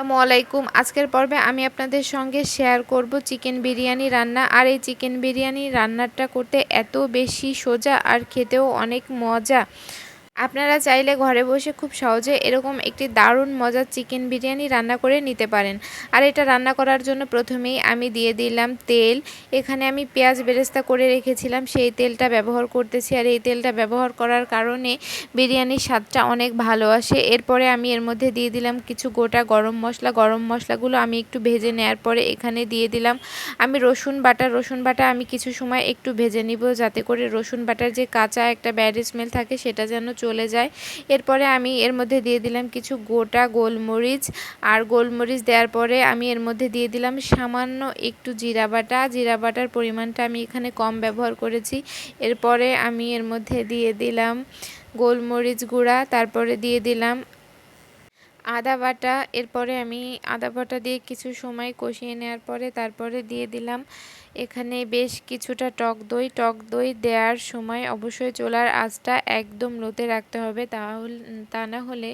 আসসালামু আলাইকুম। আজকের পর্বে আমি আপনাদের সঙ্গে শেয়ার করব চিকেন বিরিয়ানি রান্না। আর এই চিকেন বিরিয়ানি রান্নাটা করতে এত বেশি সোজা আর খেতেও অনেক মজা। আপনারা চাইলে ঘরে বসে খুব সহজে এরকম একটি দারুণ মজার চিকেন বিরিয়ানি রান্না করে নিতে পারেন। আর এটা রান্না করার জন্য প্রথমেই আমি দিয়ে দিলাম তেল। এখানে আমি পেঁয়াজ বেরেস্তা করে রেখেছিলাম, সেই তেলটা ব্যবহার করতেছি। আর এই তেলটা ব্যবহার করার কারণে বিরিয়ানির স্বাদটা অনেক ভালো আসে। এরপরে আমি এর মধ্যে দিয়ে দিলাম কিছু গোটা গরম মশলা। গরম মশলাগুলো আমি একটু ভেজে নেওয়ার পরে এখানে দিয়ে দিলাম। আমি রসুন বাটা রসুন বাটা আমি কিছু সময় একটু ভেজে নিব, যাতে করে রসুন বাটার যে কাঁচা একটা ব্যাড স্মেল থাকে, সেটা যেন চলে যায়। এরপরে আমি এর মধ্যে দিয়ে দিলাম কিছু গোটা গোলমরিচ। আর গোলমরিচ দেওয়ার পরে আমি এর মধ্যে দিয়ে দিলাম সামান্য একটু জিরা বাটা। জিরা বাটার পরিমাণটা আমি এখানে কম ব্যবহার করেছি। এরপরে আমি এর মধ্যে দিয়ে দিলাম গোলমরিচ গুঁড়া। তারপরে দিয়ে দিলাম আদা বাটা, এরপরে আমি আদা বাটা দিয়ে কিছু সময় কষিয়ে নেওয়ার পরে তারপরে দিয়ে দিলাম এখানে বেশ কিছুটা টক দই। টক দই দেওয়ার সময় অবশ্যই চোলার আঁচটা একদম লোতে রাখতে হবে। তাহলে, তা না হলে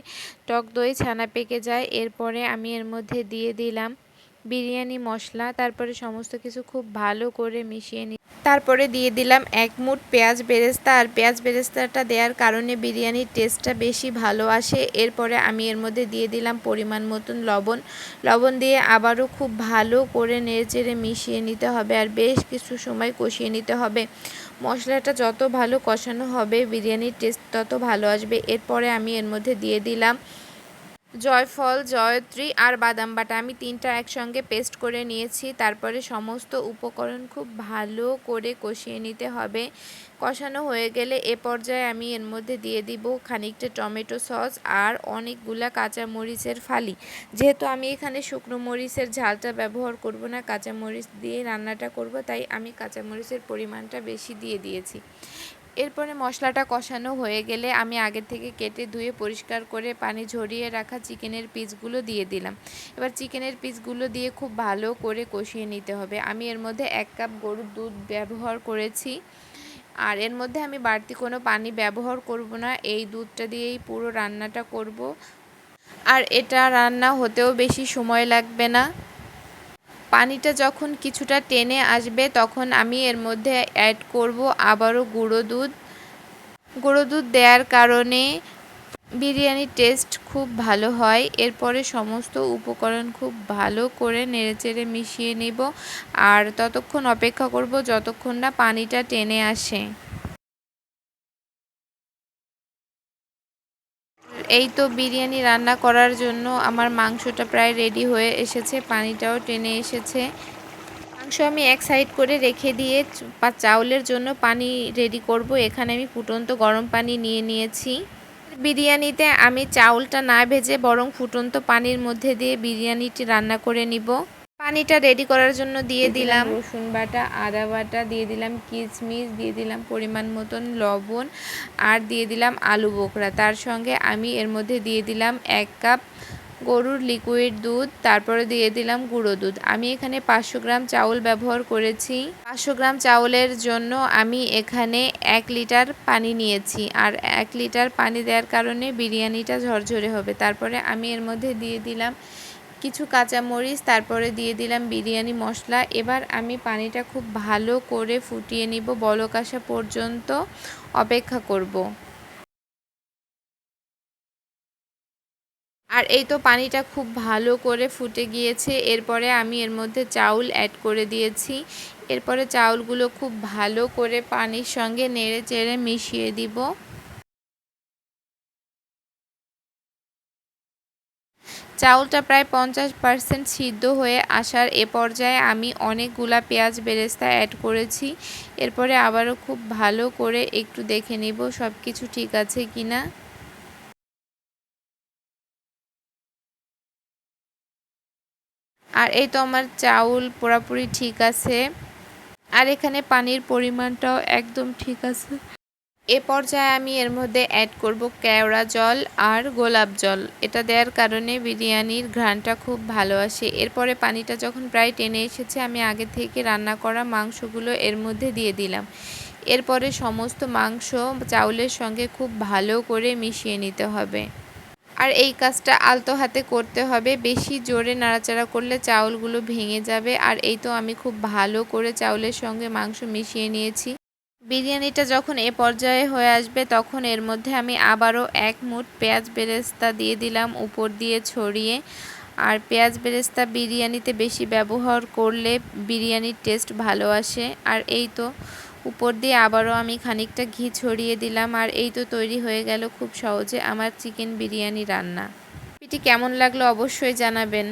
টক দই ছানা পেকে যায়। এরপরে আমি এর মধ্যে দিয়ে দিলাম বিরিয়ানি মশলা। তারপরে সমস্ত কিছু খুব ভালো করে মিশিয়ে তারপরে দিয়ে দিলাম এক মুঠ পেঁয়াজ বেরেস্তা। আর পেঁয়াজ বেরেস্তাটা দেওয়ার কারণে বিরিয়ানির টেস্টটা বেশি ভালো আসে। এরপরে আমি এর মধ্যে দিয়ে দিলাম পরিমাণ মতন লবণ। লবণ দিয়ে আবারও খুব ভালো করে নেড়েচেড়ে মিশিয়ে নিতে হবে আর বেশ কিছু সময় কষিয়ে নিতে হবে। মশলাটা যত ভালো কষানো হবে, বিরিয়ানির টেস্ট তত ভালো আসবে। এরপরে আমি এর মধ্যে দিয়ে দিলাম জয়ফল, জয়ত্রী আর বাদাম বাটা। আমি তিনটা একসঙ্গে পেস্ট করে নিয়েছি। তারপরে সমস্ত উপকরণ খুব ভালো করে কষিয়ে নিতে হবে। কষানো হয়ে গেলে এ পর্যায়ে আমি এর মধ্যে দিয়ে দিব খানিকটা টমেটো সস আর অনেকগুলা কাঁচা মরিচের ফালি। যেহেতু আমি এখানে শুকনো মরিচের ঝালটা ব্যবহার করব না কাঁচা মরিচ দিয়ে রান্নাটা করব, তাই আমি কাঁচা মরিচের পরিমাণটা বেশি দিয়ে দিয়েছি। এরপরে মশলাটা কষানো হয়ে গেলে আমি আগে থেকে কেটে ধুয়ে পরিষ্কার করে পানি ঝরিয়ে রাখা চিকেনের পিসগুলো দিয়ে দিলাম। এবার চিকেনের পিসগুলো দিয়ে খুব ভালো করে কষিয়ে নিতে হবে। আমি এর মধ্যে এক কাপ গরুর দুধ ব্যবহার করেছি। আর এর মধ্যে আমি বাড়তি কোনো পানি ব্যবহার করব না। এই দুধটা দিয়েই পুরো রান্নাটা করব। আর এটা রান্না হতেও বেশি সময় লাগবে না। পানিটা যখন কিছুটা টেনে আসবে, তখন আমি এর মধ্যে অ্যাড করব আবারও গুঁড়ো দুধ। গুঁড়ো দুধ দেওয়ার কারণে বিরিয়ানির টেস্ট খুব ভালো হয়। এরপরে সমস্ত উপকরণ খুব ভালো করে নেড়েচেড়ে মিশিয়ে নেব। আর ততক্ষণ অপেক্ষা করব যতক্ষণ না পানিটা টেনে আসে। এই তো বিরিয়ানি রান্না করার জন্য আমার মাংসটা প্রায় রেডি হয়ে এসেছে, পানিটাও টেনে এসেছে। মাংস আমি এক সাইড করে রেখে দিয়ে চাউলের জন্য পানি রেডি করব। এখানে আমি ফুটন্ত গরম পানি নিয়ে নিয়েছি। বিরিয়ানিতে আমি চাউলটা না ভেজে বরং ফুটন্ত পানির মধ্যে দিয়ে বিরিয়ানিটি রান্না করে নিব। পানিটা রেডি করার জন্য দিয়ে দিলাম। রসুন বাটা আদা বাটা দিয়ে দিলাম কিচমিচ দিয়ে দিলাম পরিমাণ মতন লবণ আর দিয়ে দিলাম আলু বোকরা তার সঙ্গে আমি এর মধ্যে দিয়ে দিলাম এক কাপ গরুর লিকুইড দুধ তারপরে দিয়ে দিলাম গুঁড়ো দুধ। আমি এখানে পাঁচশো গ্রাম চাউল ব্যবহার করেছি। পাঁচশো গ্রাম চাউলের জন্য আমি এখানে এক লিটার পানি নিয়েছি। আর এক লিটার পানি দেওয়ার কারণে বিরিয়ানিটা ঝরঝরে হবে। তারপরে আমি এর মধ্যে দিয়ে দিলাম কিছু কাঁচামরিচ, তারপরে দিয়ে দিলাম বিরিয়ানি মশলা। এবার আমি পানিটা খুব ভালো করে ফুটিয়ে নিব। বলক আসা পর্যন্ত অপেক্ষা করব। আর এই তো পানিটা খুব ভালো করে ফুটে গিয়েছে। এরপরে আমি এর মধ্যে চাউল অ্যাড করে দিয়েছি। এরপরে চাউলগুলো খুব ভালো করে পানির সঙ্গে নেড়ে চেড়ে মিশিয়ে দিব। চাউলটা প্রায় পঞ্চাশ পার্সেন্ট সিদ্ধ হয়ে আসার এ পর্যায়ে আমি অনেকগুলা পেঁয়াজ বেরেস্তা অ্যাড করেছি। এরপরে আবারও খুব ভালো করে একটু দেখে নিব সব কিছু ঠিক আছে কি না আর এই তো আমার চাউল পুরাপুরি ঠিক আছে। আর এখানে পানির পরিমাণটাও একদম ঠিক আছে। এ পর্যায়ে আমি এর মধ্যে অ্যাড করব কেওড়া জল আর গোলাপ জল। এটা দেওয়ার কারণে বিরিয়ানির ঘ্রাণটা খুব ভালো আসে। এরপরে পানিটা যখন প্রায় টেনে এসেছে, আমি আগে থেকে রান্না করা মাংসগুলো এর মধ্যে দিয়ে দিলাম। এরপরে সমস্ত মাংস চাউলের সঙ্গে খুব ভালো করে মিশিয়ে নিতে হবে। আর এই কাজটা আলতো হাতে করতে হবে। বেশি জোরে নাড়াচাড়া করলে চাউলগুলো ভেঙে যাবে। আর এই তো আমি খুব ভালো করে চাউলের সঙ্গে মাংস মিশিয়ে নিয়েছি। বিরিয়ানিটা যখন এ পর্যায়ে হয়ে আসবে, তখন এর মধ্যে আমি আবারও এক মুঠ পেঁয়াজ বেরেস্তা দিয়ে দিলাম উপর দিয়ে ছড়িয়ে। আর পেঁয়াজ বেরেস্তা বিরিয়ানিতে বেশি ব্যবহার করলে বিরিয়ানির টেস্ট ভালো আসে। আর এই তো, উপর দিয়ে আবারও আমি খানিকটা ঘি ছড়িয়ে দিলাম। আর এই তো তৈরি হয়ে গেল খুব সহজে আমার চিকেন বিরিয়ানি রান্না। রেসিপিটি কেমন লাগল অবশ্যই জানাবেন।